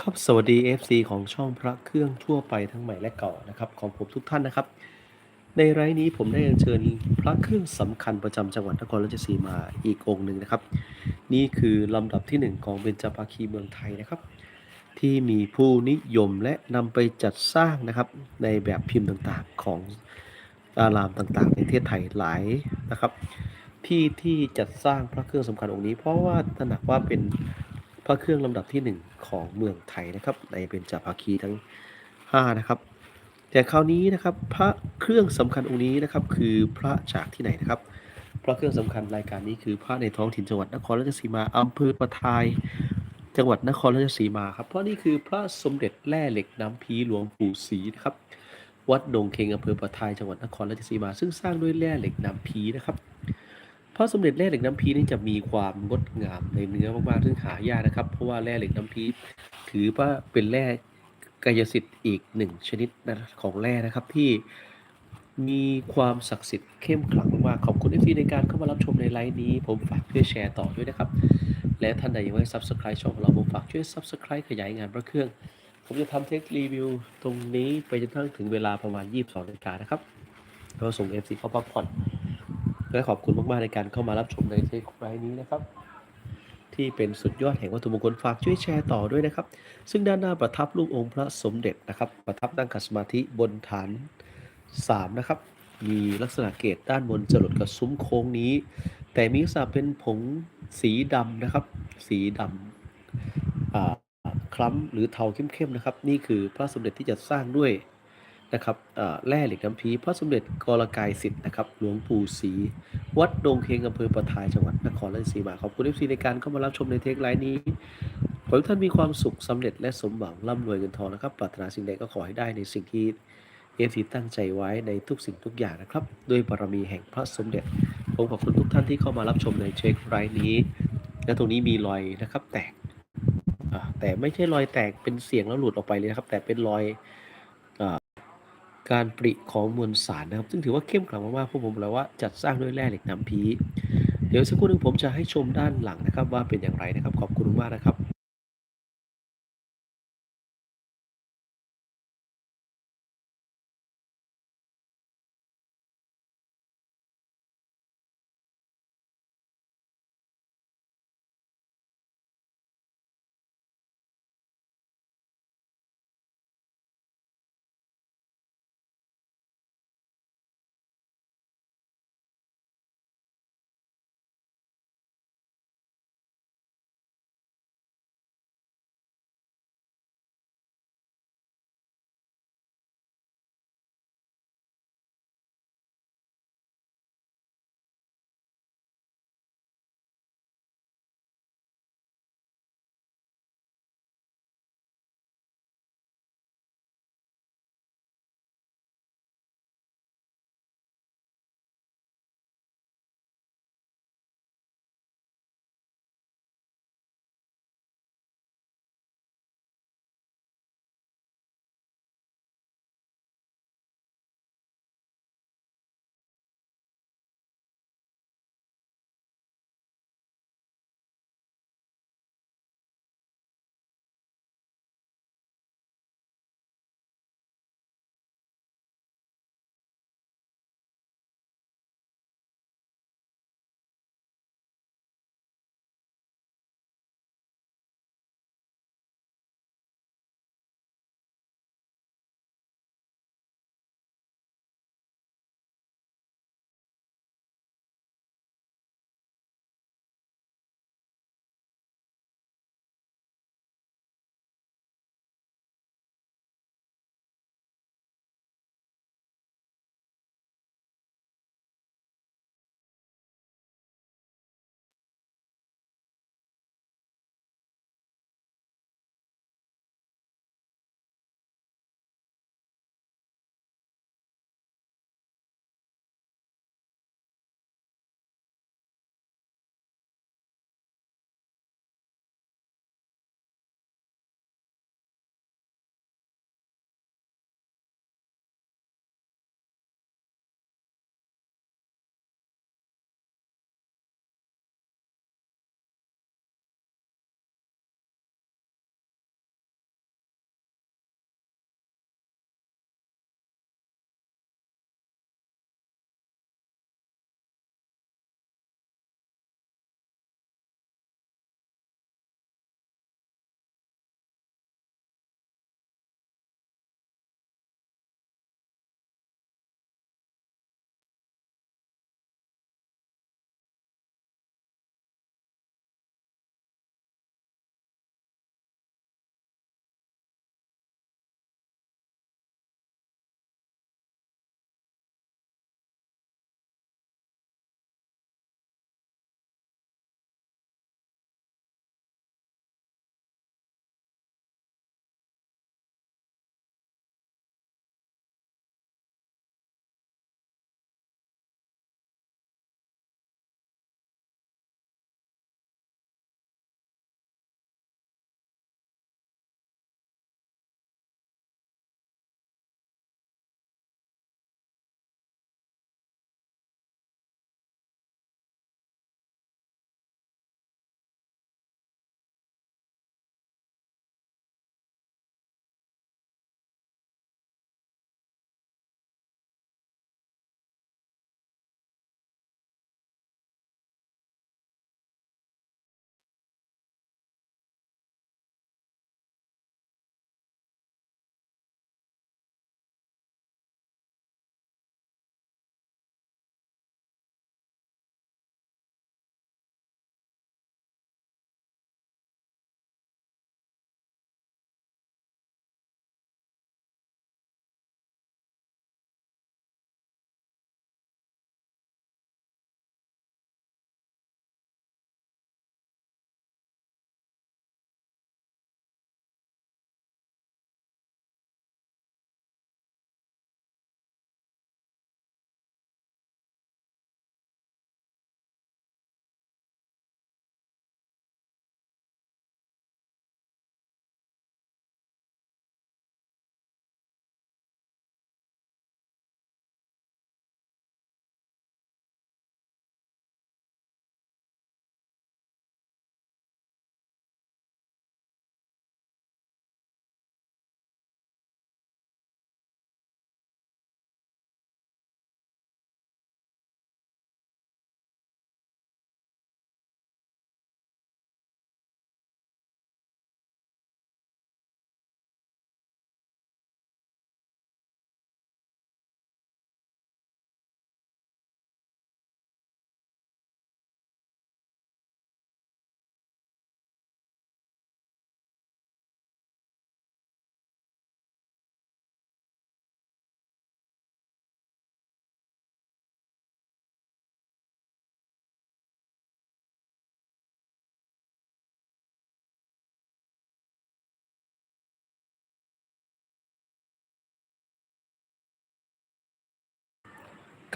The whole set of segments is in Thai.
ครับสวัสดี FC ของช่องพระเครื่องทั่วไปทั้งใหม่และเก่านะครับ ของผมทุกท่านนะครับ ในไลฟ์นี้ผมได้เชิญพระเครื่องสำคัญประจำจังหวัดนครราชสีมาอีกองค์หนึ่งนะครับ นี่คือลำดับที่หนึ่งของเบญจภาคีเมืองไทยนะครับ ที่มีผู้นิยมและนำไปจัดสร้างนะครับในแบบพิมพ์ต่างๆของอารามต่างๆ ในประเทศไทยหลายนะครับ ที่ที่จัดสร้างพระเครื่องสำคัญองค์นี้ เพราะว่าตระหนักว่าเป็น พระเครื่องลำดับที่หนึ่งของเมืองไทยนะครับในเป็นจาภาคีทั้งห้านะครับ แต่คราวนี้นะครับพระเครื่องสำคัญองค์นี้นะครับคือพระจากที่ไหนนะครับ พระเครื่องสำคัญรายการนี้คือพระในท้องถิ่นจังหวัดนครราชสีมาอำเภอประทาย จังหวัดนครราชสีมาครับเพราะนี่คือพระสมเด็จแร่เหล็กน้ำพีหลวงปู่ศรีนะครับวัดดงเคงอำเภอประทายจังหวัดนครราชสีมา ซึ่งสร้างด้วยแร่เหล็กน้ำพีนะครับ พราะสมเด็จแร่เหล็กน้ำพีนี่จะมีความงดงามในเนื้อมากๆซึ่งหายากนะครับ เพราะว่าแร่เหล็กน้ำพีถือว่าเป็นแร่กายสิทธิ์อีกหนึ่งชนิดนะของแร่นะครับที่มีความศักดิ์สิทธิ์เข้มขลังมากขอบคุณที่ในการเข้ามารับชมในไลฟ์นี้ ผมฝากช่วยแชร์ต่อด้วยนะครับ และท่านใดยังไม่ subscribe ช่องของเราผมฝากช่วย subscribe ขยายงานพระเครื่อง ผมจะทำเทครีวิวตรงนี้ไปจนทั่งถึงเวลาประมาณ 22นาฬิกานะครับเราส่ง FC เข้าพักผ่อน และขอบคุณมาก ๆ ในการเข้ามารับชมในเทคไลน์นี้นะครับ ที่เป็นสุดยอดแห่งวัตถุมงคลฝากช่วยแชร์ต่อด้วยนะครับ ซึ่งด้านหน้าประทับรูปองค์พระสมเด็จนะครับ ประทับนั่งขัดสมาธิบนฐาน 3 นะครับ มีลักษณะเกตด้านบนจรดกับซุ้มโค้งนี้ แต่มีลักษณะเป็นผงสีดำนะครับ สีดำคล้ำหรือเทาเข้มๆนะครับ นี่คือพระสมเด็จที่จะสร้างด้วย นะครับแร่เหล็กน้ำพีพระสมเด็จกรกายสิทธิ์นะครับหลวงปู่ศรีวัดดงเคงอำเภอประทายจังหวัดนครราชสีมาขอบคุณเอฟซีในการเข้ามารับชมในเทคไลน์นี้ขอให้ท่านมีความสุขสำเร็จและสมหวังร่ำรวยเงินทองนะครับปรารถนาสิ่งใดก็ขอให้ได้ในสิ่งที่เอฟซีตั้งใจไว้ในทุกสิ่งทุกอย่างนะครับด้วยบารมีแห่งพระสมเด็จผมขอบคุณทุกท่านที่เข้ามารับชมในเช็คไลน์นี้ และตรงนี้มีรอยนะครับ แตกแต่ไม่ใช่รอยแตกเป็นเสียงแล้วหลุดออกไปเลยนะครับ แต่เป็นรอย การปริของมวลสารนะครับ ซึ่งถือว่าเข้มขลังมากๆพวกผมบอกแล้วว่าจัดสร้างด้วยแร่เหล็กน้ำพี เดี๋ยวสักครู่หนึ่งผมจะให้ชมด้านหลังนะครับ ว่าเป็นอย่างไรนะครับ ขอบคุณมากนะครับ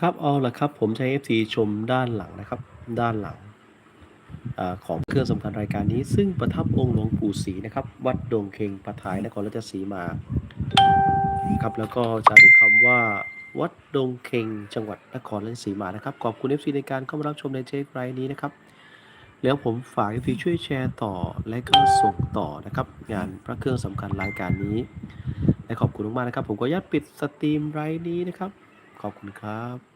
ครับเอาละครับ ผมใช้ FC ชมด้านหลังนะครับ ด้านหลังอของเครื่องสำคัญรายการนี้ ซึ่งประทับองค์หลวงปู่ศรีนะครับ วัดดงเคงปะทายนครราชสีมาครับแล้วก็จะด้วยคำว่า วัดดงเคงจังหวัดนครราชสีมานะครับ ขอบคุณ FC ในการเข้ามารับชมในเทปไลน์นี้นะครับ แล้วผมฝาก FC ช่วยแชร์ต่อและก็ส่งต่อนะครับ งานพระเครื่องสำคัญรายการนี้ และขอบคุณมากๆนะครับ ผมก็ญาตปิดสตรีมไลน์นี้นะครับขอบคุณครับ